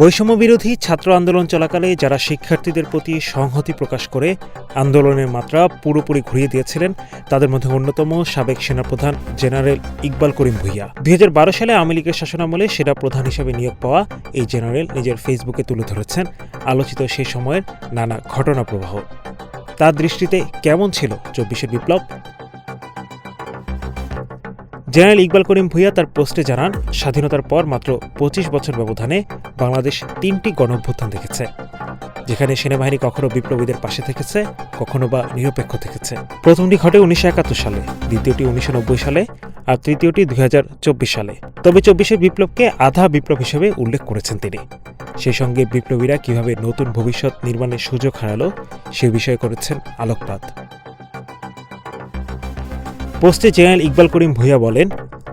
বৈষম্য বিরোধী ছাত্র আন্দোলন চলাকালে যারা শিক্ষার্থীদের প্রতি সংহতি প্রকাশ করে আন্দোলনের মাত্রা পুরোপুরি ঘুরিয়ে দিয়েছিলেন, তাদের মধ্যে অন্যতম সাবেক সেনাপ্রধান জেনারেল ইকবাল করিম ভুইয়া। দুই হাজার বারো সালে আওয়ামী লীগের শাসনামলে সেনা প্রধান হিসেবে নিয়োগ পাওয়া এই জেনারেল নিজের ফেসবুকে তুলে ধরেছেন। আলোচিত সে সময়ের নানা ঘটনা প্রবাহ তার দৃষ্টিতে কেমন ছিল চব্বিশের বিপ্লব? জেনারেল ইকবাল করিম ভুইয়া তার পোস্টে জানান, স্বাধীনতার পর মাত্র পঁচিশ বছর ব্যবধানে বাংলাদেশ তিনটি গণঅভ্যুত্থান দেখেছে, যেখানে সেনাবাহিনী কখনো বিপ্লবীদের পাশে থেকেছে, কখনো বা নিরপেক্ষ থেকেছে। প্রথমটি ঘটে উনিশশো একাত্তর সালে, দ্বিতীয়টি উনিশশো নব্বই সালে, আর তৃতীয়টি দুই হাজার চব্বিশ সালে। তবে চব্বিশের বিপ্লবকে আধা বিপ্লব হিসেবে উল্লেখ করেছেন তিনি। সেই সঙ্গে বিপ্লবীরা কীভাবে নতুন ভবিষ্যৎ নির্মাণের সুযোগ হারালো, সে বিষয়ে করেছেন আলোকপাত। পোস্টে জেনারেল ইকবাল করিম ভূঁইয়া বলেন,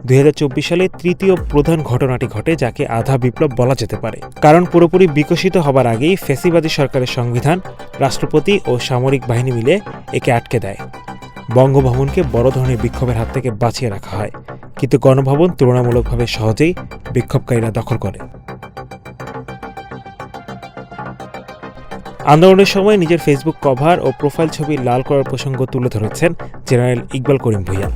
দুই হাজার চব্বিশ সালে তৃতীয় প্রধান ঘটনাটি ঘটে যাকে আধা বিপ্লব বলা যেতে পারে। কারণ পুরোপুরি বিকশিত হবার আগেই ফেসিবাদী সরকারের সংবিধান, রাষ্ট্রপতি ও সামরিক বাহিনী মিলে একে আটকে দেয়। বঙ্গভবনকে বড় ধরনের বিক্ষোভের হাত থেকে বাঁচিয়ে রাখা হয়। কিন্তু গণভবন তুলনামূলকভাবে সহজেই বিক্ষোভকারীরা দখল করে। আন্দোলনের সময় নিজের ফেসবুক কভার ও প্রোফাইল ছবি লাল করার প্রসঙ্গ তুলে ধরেছেন জেনারেল ইকবাল করিম ভূঁইয়া।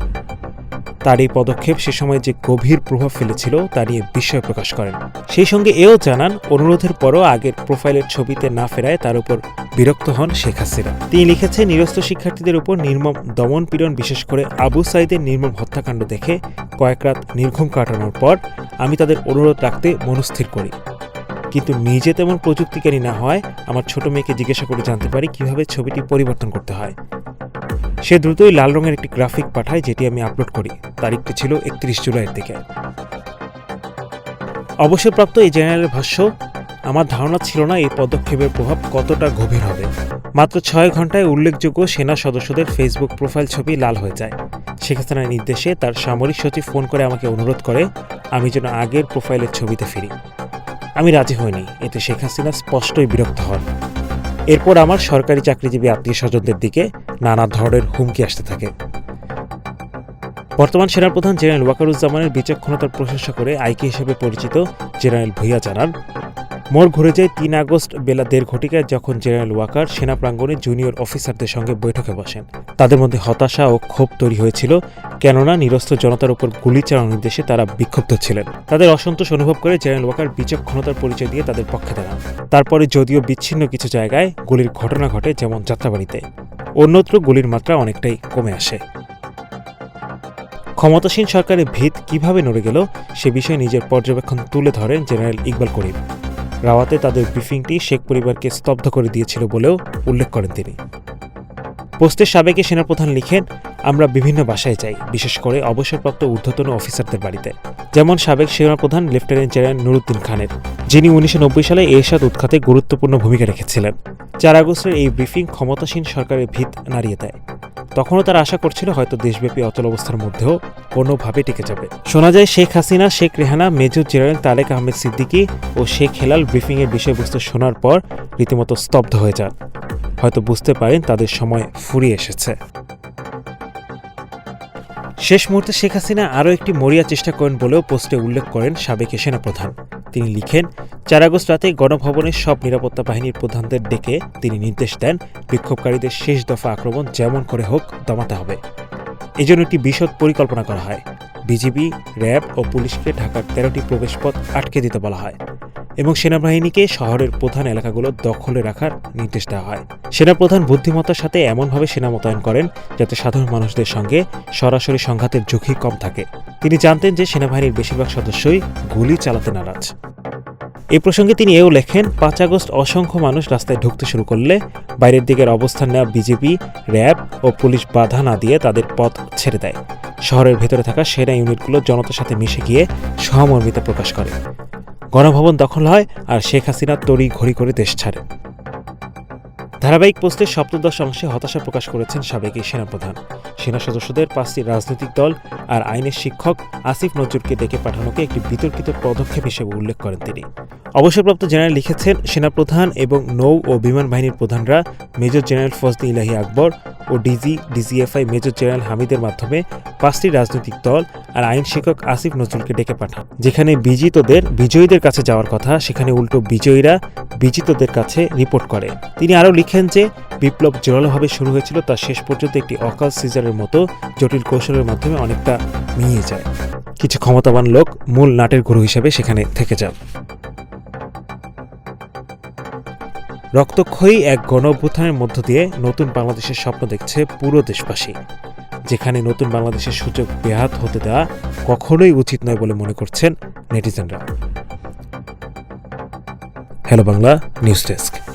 তার এই পদক্ষেপ সে সময় যে গভীর প্রভাব ফেলেছিল তা নিয়ে বিস্ময় প্রকাশ করেন। সেই সঙ্গে এও জানান, অনুরোধের পরও আগের প্রোফাইলের ছবিতে না ফেরায় তার উপর বিরক্ত হন শেখ হাসিনা। তিনি লিখেছেন, নিরস্ত শিক্ষার্থীদের উপর নির্মম দমন পীড়ন, বিশেষ করে আবু সাইদের নির্মম হত্যাকাণ্ড দেখে কয়েক রাত নির্ঘুম কাটানোর পর আমি তাদের অনুরোধ রাখতে মনস্থির করি। কিন্তু নিজে তেমন প্রযুক্তিকারী না হয় আমার ছোট মেয়েকে জিজ্ঞাসা করে জানতে পারি কীভাবে ছবিটি পরিবর্তন করতে হয়। সে দ্রুতই লাল রঙের একটি গ্রাফিক পাঠায় যেটি আমি আপলোড করি। তারিখটি ছিল একত্রিশ জুলাইয়ের দিকে। অবসরপ্রাপ্ত এই জেনারেলের ভাষ্য, আমার ধারণা ছিল না এই পদক্ষেপের প্রভাব কতটা গভীর হবে। মাত্র ছয় ঘন্টায় উল্লেখযোগ্য সেনা সদস্যদের ফেসবুক প্রোফাইল ছবি লাল হয়ে যায়। হাসিনার নির্দেশে তার সামরিক সচিব ফোন করে আমাকে অনুরোধ করে, আমি যেন আগের প্রোফাইলের ছবিতে ফিরি। আমি রাজি হইনি। এতে শেখ হাসিনা স্পষ্টই বিরক্ত হন। এরপর আমার সরকারি চাকরিজীবী আত্মীয় স্বজনদের দিকে নানা ধরনের হুমকি আসতে থাকে। বর্তমান সেনাপ্রধান জেনারেল ওয়াকারুজ্জামানের বিচক্ষণতার প্রশংসা করে আইকে হিসেবে পরিচিত জেনারেল ভুইয়া জানান মোড় ঘুরে যায় তিন আগস্ট বেলা দেড় ঘটিকায় যখন জেনারেল ওয়াকার সেনা প্রাঙ্গণে জুনিয়র অফিসারদের সঙ্গে বৈঠকে বসেন। তাদের মধ্যে হতাশা ও ক্ষোভ তৈরি হয়েছিল, কেননা নিরস্ত্র জনতার উপর গুলি চালানোর নির্দেশে তারা বিক্ষুব্ধ ছিলেন। তাদের অসন্তোষ অনুভব করে জেনারেল ওয়াকার বিচক্ষণতার পরিচয় দিয়ে তাদের পক্ষে দাঁড়ান। তারপরে যদিও বিচ্ছিন্ন কিছু জায়গায় গুলির ঘটনা ঘটে যেমন যাত্রাবাড়িতে, অন্যত্র গুলির মাত্রা অনেকটাই কমে আসে। ক্ষমতাসীন সরকারের ভিত কীভাবে নড়ে গেল, সে বিষয়ে নিজের পর্যবেক্ষণ তুলে ধরেন জেনারেল ইকবাল করিম। রাওয়াতে তাদের ব্রিফিংটি শেখ পরিবারকে স্তব্ধ করে দিয়েছিল বলেও উল্লেখ করেন তিনি। পোস্টের সাবেকে সেনাপ্রধান লিখেন, আমরা বিভিন্ন বাসায় যাই, বিশেষ করে অবসরপ্রাপ্ত ঊর্ধ্বতন অফিসারদের বাড়িতে। যেমন সাবেক সেনাপ্রধান লেফটেন্যান্ট জেনারেল নুরুদ্দিন খানের, যিনি উনিশশো নব্বই সালে এরশাদ উৎখাতে গুরুত্বপূর্ণ ভূমিকা রেখেছিলেন। চার আগস্টের এই ব্রিফিং ক্ষমতাসীন সরকারের ভিত নাড়িয়ে দেয়। তখনও তারা আশা করছিল হয়তো দেশব্যাপী অচল অবস্থার মধ্যেও কোনোভাবে টিকে যাবে। শোনা যায়, শেখ হাসিনা, শেখ রেহানা, মেজর জেনারেল তারেক আহমেদ সিদ্দিকী ও শেখ হেলাল ব্রিফিংয়ের বিষয়বস্তু শোনার পর রীতিমতো স্তব্ধ হয়ে যান। হয়তো বুঝতে পারেন, তাদের সময় ফুরিয়ে এসেছে। শেষ মুহূর্তে শেখ হাসিনা আরও একটি মরিয়া চেষ্টা করেন বলেও পোস্টে উল্লেখ করেন সাবেক সেনাপ্রধান। তিনি লিখেন, চার আগস্ট রাতে গণভবনের সব নিরাপত্তা বাহিনীর প্রধানদের ডেকে তিনি নির্দেশ দেন, বিক্ষোভকারীদের শেষ দফা আক্রমণ যেমন করে হোক দমাতে হবে। এজন্য একটি বিশদ পরিকল্পনা করা হয়। বিজিবি, র্যাব ও পুলিশকে ঢাকার তেরোটি প্রবেশপথ আটকে দিতে বলা হয় এবং সেনাবাহিনীকে শহরের প্রধান এলাকাগুলো দখলে রাখার নির্দেশ দেওয়া হয়। সেনাপ্রধান বুদ্ধিমত্তার সাথে এমনভাবে সেনা মোতায়েন করেন যাতে সাধারণ মানুষদের সঙ্গে সরাসরি সংঘাতের ঝুঁকি কম থাকে। তিনি জানতেন যে সেনাবাহিনীর বেশিরভাগ সদস্যই গুলি চালাতে নারাজ। এই প্রসঙ্গে তিনি এও লেখেন, পাঁচ আগস্ট অসংখ্য মানুষ রাস্তায় ঢুকতে শুরু করলে বাইরের দিকের অবস্থান নেওয়া বিজেপি, র্যাব ও পুলিশ বাধা না দিয়ে তাদের পথ ছেড়ে দেয়। শহরের ভেতরে থাকা সেনা ইউনিটগুলো জনতার সাথে মিশে গিয়ে সহমর্মিতা প্রকাশ করে। গণভবন দখল হয় আর শেখ হাসিনা তড়ি ঘড়ি করে দেশ ছাড়ে ধারাবাহিক পোস্টের সপ্তদশ অংশে হতাশা প্রকাশ করেছেন সাবেক এই সেনাপ্রধান। সেনা সদস্যদের পাঁচটি রাজনৈতিক দল আর আইনের শিক্ষক আসিফ নজরুলকে ডেকে পাঠানোকে একটি বিতর্কিত পদক্ষেপ হিসেবে উল্লেখ করেন তিনি। অবসরপ্রাপ্ত জেনারেল লিখেছেন, সেনাপ্রধান এবং নৌ ও বিমান বাহিনীর প্রধানরা মেজর জেনারেল ফজলি ইলাহি আকবর ও ডিজি, ডিজিএফআই মেজর জেনারেল হামিদের মাধ্যমে পাঁচটি রাজনৈতিক দল আর আইন শিক্ষক আসিফ নজরুলকে ডেকে পাঠান। যেখানে বিজিতদের, বিজয়ীদের কাছে যাওয়ার কথা, সেখানে উল্টো বিজয়ীরা বিজিতদের কাছে রিপোর্ট করে। তিনি আরও লিখেন যে, বিপ্লব জোরালোভাবে শুরু হয়েছিল তা শেষ পর্যন্ত একটি অকাল সিজারের মতো জটিল কৌশলের মাধ্যমে অনেকটা মিলিয়ে যায়। কিছু ক্ষমতাবান লোক মূল নাটের গুরু হিসেবে সেখানে থেকে যান। রক্তক্ষয়ী এক গণ মধ্য দিয়ে নতুন বাংলাদেশের স্বপ্ন দেখছে পুরো দেশবাসী। যেখানে নতুন বাংলাদেশের সুযোগ ব্যাহাত হতে দেওয়া কখনোই উচিত নয় বলে মনে করছেন নেটিজেনরা। Hello Bangla, news desk.